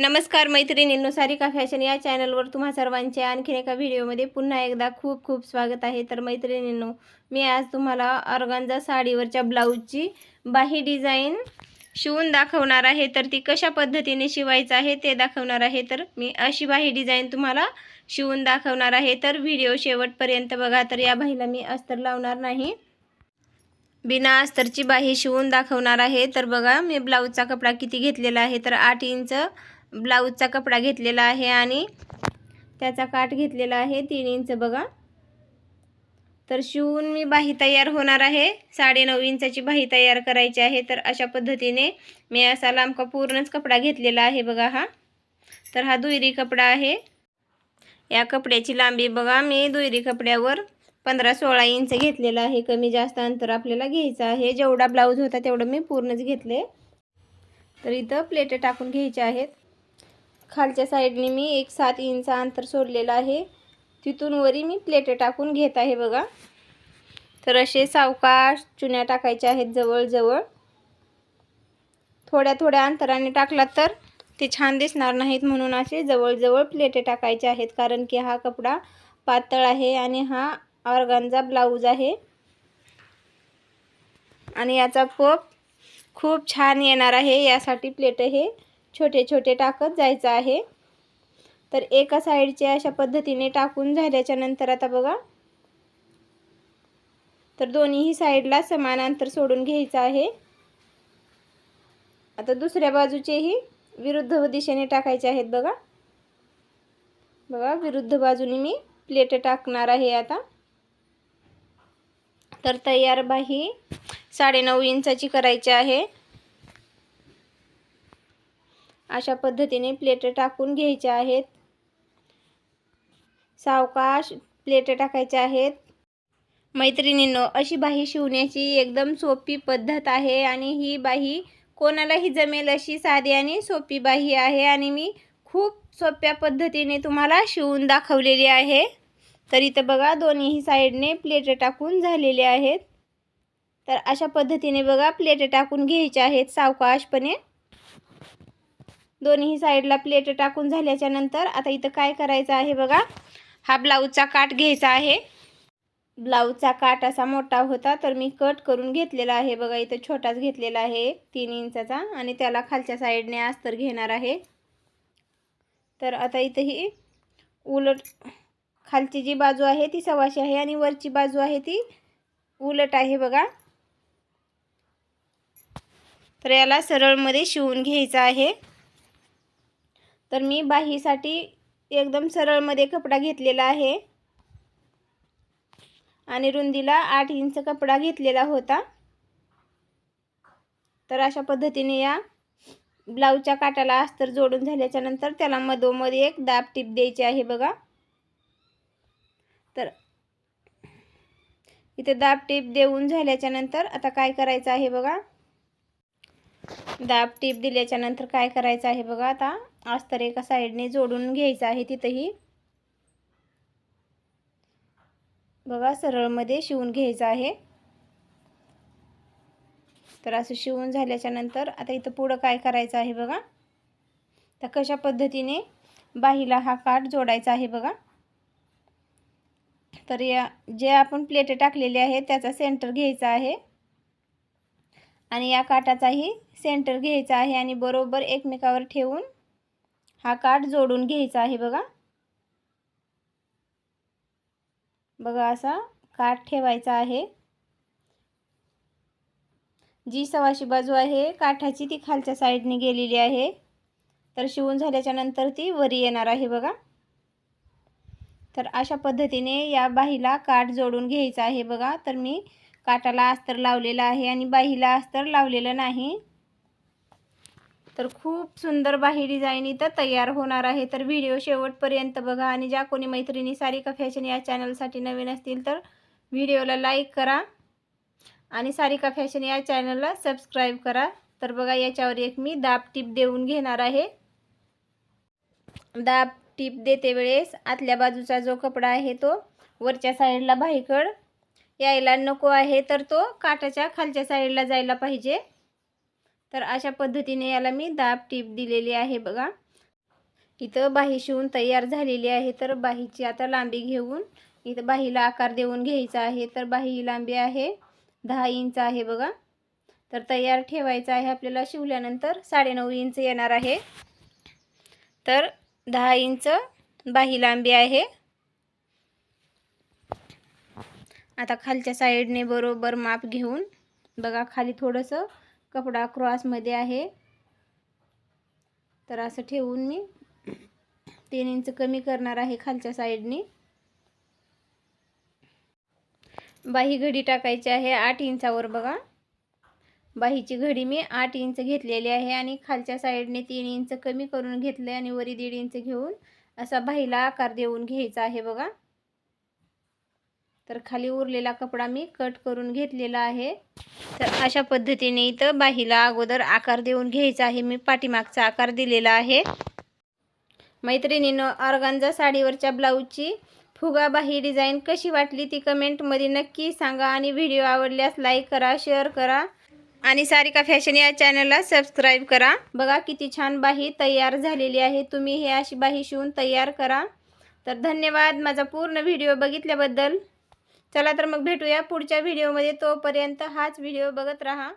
नमस्कार मैत्रिणींनो सारिका फॅशन या चॅनलवर तुम्हा सर्वांचे आणखीन एका व्हिडिओमध्ये पुन्हा एकदा खूप खूप स्वागत आहे. तर मैत्रिणींनो मी आज तुम्हाला ऑर्गांजा साडीवरच्या ब्लाऊजची बाही डिझाईन शिवून दाखवणार आहे. तर ती कशा पद्धतीने शिवायचं आहे ते दाखवणार आहे. तर मी अशी बाही डिझाईन तुम्हाला शिवून दाखवणार आहे. तर व्हिडिओ शेवटपर्यंत बघा. तर या बाहीला मी अस्तर लावणार नाही. बिना अस्तरची बाही शिवून दाखवणार आहे. तर बघा मी ब्लाऊजचा कपडा किती घेतलेला आहे. तर आठ इंच ब्लाऊजचा कपडा घेतलेला आहे आणि त्याचा काठ घेतलेला आहे तीन इंच बघा. तर शिवून मी बाही तयार होणार आहे. साडेनऊ इंचाची बाही तयार करायची आहे. तर अशा पद्धतीने मी असा लांबका पूर्णच कपडा घेतलेला आहे बघा हा. तर हा दुहेरी कपडा आहे. या कपड्याची लांबी बघा. मी दुहेरी कपड्यावर पंधरा सोळा इंच घेतलेला आहे. कमी जास्त अंतर आपल्याला घ्यायचं आहे. जेवढा ब्लाऊज होता तेवढं मी पूर्णच घेतले. तर इथं प्लेट टाकून घ्यायचे आहेत. खालच्या साईडने मी एक सात इंच अंतर सोडलेलं आहे. तिथून वरी मी प्लेट टाकून घेत आहे बघा. तर असे सावकाश चुन्या टाकायच्या आहेत जवळजवळ. थोड्या थोड्या अंतराने टाकला तर ते छान दिसणार नाहीत म्हणून असे जवळजवळ प्लेटे टाकायचे आहेत. कारण की हा कपडा पातळ आहे आणि हा ऑर्गांजा ब्लाऊज आहे. आणि याचा पप खूप छान येणार आहे. यासाठी प्लेट हे छोटे छोटे टाकत जायचं आहे. तर एका साईडचे अशा पद्धतीने टाकून झाल्याच्यानंतर आता बघा. तर दोन्हीही साईडला समान अंतर सोडून घ्यायचं आहे. आता दुसऱ्या बाजूचेही विरुद्ध दिशेने टाकायचे आहेत बघा. बघा विरुद्ध बाजूने मी प्लेट टाकणार आहे आता. तर तयार बाही साडेनऊ इंचाची करायची आहे. अशा पद्धतीने प्लेट टाकून घ्यायच्या आहेत. सावकाश प्लेट टाकायच्या आहेत. मैत्रिणींनो अशी बाही शिवण्याची एकदम सोपी पद्धत आहे आणि ही बाही कोणालाही जमेल अशी साधी आणि सोपी बाही आहे आणि मी खूप सोप्या पद्धतीने तुम्हाला शिवून दाखवलेली आहे. तर इथं बघा दोन्हीही साईडने प्लेट टाकून झालेले आहेत. तर अशा पद्धतीने बघा प्लेट टाकून घ्यायच्या आहेत सावकाशपणे. दोन्ही साईडला प्लेट टाकून झाल्याच्यानंतर आता इथं काय करायचं आहे बघा? हा ब्लाऊजचा काठ घ्यायचा आहे. ब्लाऊजचा काठ असा मोठा होता तर मी कट करून घेतलेला आहे बघा. इथं छोटाच घेतलेला आहे तीन इंचाचा. आणि त्याला खालच्या साईडने अस्तर घेणार आहे. तर आता इथं ही उलट खालची जी बाजू आहे ती सवाशी आहे आणि वरची बाजू आहे ती उलट आहे बघा. तर याला सरळमध्ये शिवून घ्यायचं आहे. तर मी बाहीसाठी एकदम सरळमध्ये कपडा घेतलेला आहे. आणि रुंदीला आठ इंच कपडा घेतलेला होता. तर अशा पद्धतीने या ब्लाऊजच्या काटाला अस्तर जोडून झाल्याच्यानंतर त्याला मधोमध एक दाब टीप द्यायची आहे बघा. तर इथे दाब टीप देऊन झाल्याच्यानंतर आता काय करायचं आहे बघा. दाब टीप दिल्याच्या नंतर काय करायचं आहे बघा आता. अस्तर एका साईडने जोडून घ्यायचं आहे तिथंही. बघा सरळमध्ये शिवून घ्यायचं आहे. तर असं शिवून झाल्याच्यानंतर आता इथं पुढं काय करायचं आहे बघा. तर कशा पद्धतीने बाहीला हा काठ जोडायचा आहे बघा. तर या जे आपण प्लेट टाकलेले आहे त्याचा सेंटर घ्यायचा आहे. आणि या काठाचाही सेंटर घ्यायचा आहे आणि बरोबर एकमेकावर ठेवून हा काठ जोडून घ्यायचा आहे बघा. बघा असा काठ ठेवायचा आहे. जी सवाशी बाजू आहे काठाची ती खालच्या साईडने गेलेली आहे. तर शिवून झाल्याच्यानंतर ती वरी येणार आहे बघा. तर अशा पद्धतीने या बाहीला काठ जोडून घ्यायचं आहे बघा. तर मी काटाला अस्तर लावलेला आहे आणि बाहीला अस्तर लावलेलं नाही. तर खूप सुंदर बाही डिझाईन इथं तयार होणार आहे. तर व्हिडिओ शेवटपर्यंत बघा आणि ज्या कोणी मैत्रिणी सारिका फॅशन या चॅनलसाठी नवीन असतील तर व्हिडिओला लाईक करा आणि सारिका फॅशन या चॅनलला सबस्क्राईब करा. तर बघा याच्यावर एक मी दाब टीप देऊन घेणार आहे. दाब टीप देते वेळेस आतल्या बाजूचा जो कपडा आहे तो वरच्या साईडला भाईकड यायला नको आहे तर तो काटाच्या खालच्या साईडला जायला पाहिजे. तर अशा पद्धतीने याला मी दाब टीप दिलेली आहे बघा. इथं बाही शिवून तयार झालेली आहे. तर बाहीची आता लांबी घेऊन इथं बाहीला आकार देऊन घ्यायचा आहे. तर बाही लांबी आहे दहा इंच आहे बघा. तर तयार ठेवायचं आहे आपल्याला शिवल्यानंतर साडेनऊ इंच येणार आहे. तर दहा इंच बाही लांबी आहे. आता खालच्या साईडने बरोबर माप घेऊन बघा खाली थोडंसं कपडा क्रॉसमध्ये आहे. तर असं ठेवून मी तीन इंच कमी करणार आहे खालच्या साईडने बाही घडी टाकायची आहे आठ इंचावर बघा. बाहीची घडी मी आठ इंच घेतलेली आहे आणि खालच्या साईडने तीन इंच कमी करून घेतले आणि वरी दीड इंच घेऊन असा बाहीला आकार देऊन घ्यायचा आहे बघा. तर खाली उरलेला कपडा मी कट करून घेतलेला आहे. तर अशा पद्धतीने इथं बाहीला अगोदर आकार देऊन घ्यायचा आहे. मी पाठीमागचा आकार दिलेला आहे. मैत्रिणीनं ऑर्गांजा साडीवरच्या ब्लाऊजची फुगा बाही डिझाईन कशी वाटली ती कमेंटमध्ये नक्की सांगा आणि व्हिडिओ आवडल्यास लाईक करा शेअर करा आणि सारिका फॅशन या चॅनलला सबस्क्राईब करा. बघा किती छान बाही तयार झालेली आहे. तुम्ही हे अशी बाही शिवून तयार करा. तर धन्यवाद. माझा पूर्ण व्हिडिओ बघितल्याबद्दल. चला तर मग भेटूया पुढच्या व्हिडिओमध्ये तोपर्यंत हाच व्हिडिओ बघत राहा.